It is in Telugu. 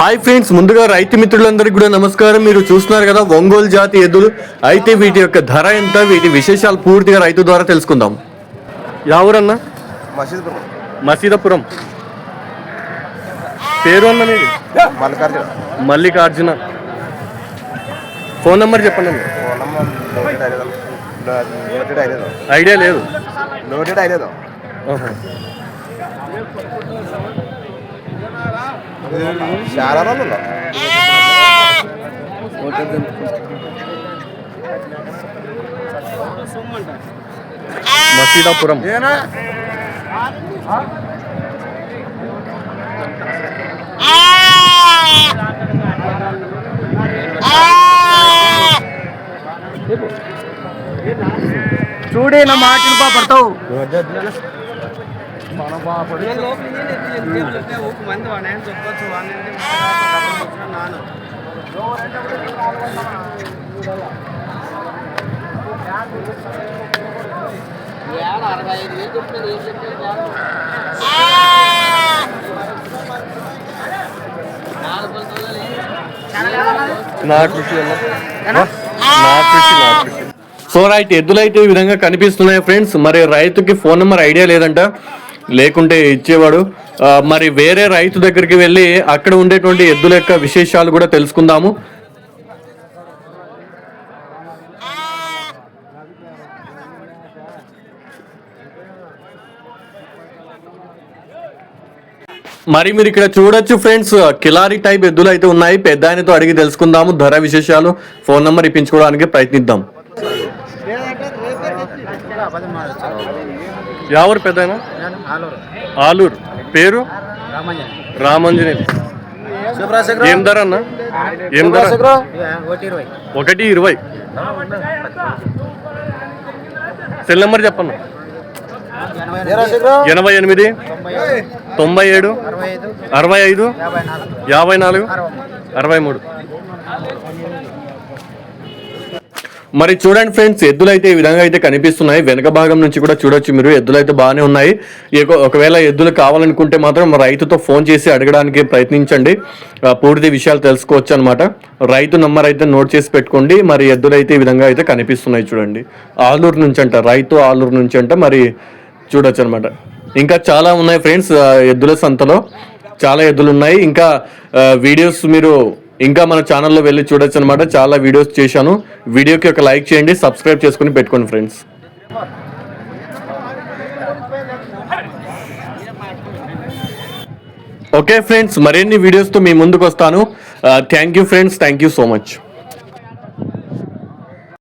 హాయ్ ఫ్రెండ్స్ ముందుగా రైతు మిత్రులందరికీ కూడా నమస్కారం. మీరు చూస్తున్నారు కదా ఒంగోలు జాతి ఎద్దులు. అయితే వీటి యొక్క ధర ఎంత? వీటి విశేషాలు పూర్తిగా రైతు ద్వారా తెలుసుకుందాం. ఎవరన్నా మసీదుపురం మసీదపురం. పేరు అన్న మీది మల్లికార్జున. మల్లికార్జున. ఫోన్ నెంబర్ చెప్పండి ఐడియా లేదు. ఐదు. ఆహా. చాలా రోజులు మసీదాపురం చూడే నా మాటలు బా సో రైట్ ఎద్దులు అయితే ఈ విధంగా కనిపిస్తున్నాయి ఫ్రెండ్స్ మరి రైతుకి ఫోన్ నెంబర్ ఐడియా లేదంట. లేకుంటే ఇచ్చేవాడు. మరి వేరే రైతు దగ్గరికి వెళ్ళి అక్కడ ఉండేటువంటి ఎద్దుల యొక్క విశేషాలు కూడా తెలుసుకుందాము. మరి మీరు ఇక్కడ చూడొచ్చు ఫ్రెండ్స్ కిలారి టైప్ ఎద్దులు అయితే ఉన్నాయి. పెద్ద ఆయనతో అడిగి తెలుసుకుందాము ధర విశేషాలు. ఫోన్ నెంబర్ ఇప్పించుకోవడానికి ప్రయత్నిద్దాం. ఎవరు పెద్ద ఆలూరు. పేరు? రామంజనేయులు. ఏం ధర అన్న? ఏం ధర? ఒకటి ఇరవై. సెల్ నెంబర్ చెప్పన్న? ఎనభై ఎనిమిది తొంభై ఏడు అరవై ఐదు యాభై నాలుగు. అరవై మూడు. మరి చూడండి ఫ్రెండ్స్ ఎద్దులు అయితే ఈ విధంగా అయితే కనిపిస్తున్నాయి. వెనక భాగం నుంచి కూడా చూడొచ్చు మీరు. ఎద్దులు అయితే బాగానే ఉన్నాయి ఒకవేళ ఎద్దులు కావాలనుకుంటే మాత్రం రైతుతో ఫోన్ చేసి అడగడానికి ప్రయత్నించండి. పూర్తి విషయాలు తెలుసుకోవచ్చు అనమాట రైతు నంబర్ అయితే నోట్ చేసి పెట్టుకోండి. మరి ఎద్దులు అయితే ఈ విధంగా అయితే కనిపిస్తున్నాయి చూడండి. ఆలూరు నుంచి అంట రైతు ఆలూరు నుంచి అంట మరి చూడొచ్చు అనమాట ఇంకా చాలా ఉన్నాయి ఫ్రెండ్స్ ఎద్దుల సంతలో. చాలా ఎద్దులు ఉన్నాయి. ఇంకా వీడియోస్ మీరు ఇంకా మన ఛానల్లో వెళ్ళి చూడొచ్చు అనమాట చాలా వీడియోస్ చేశాను. వీడియోకి ఒక లైక్ చేయండి సబ్స్క్రైబ్ చేసుకుని పెట్టుకోండి ఫ్రెండ్స్ ఓకే ఫ్రెండ్స్ మరిన్ని వీడియోస్తో మీ ముందుకు వస్తాను. Thank you friends thank you so much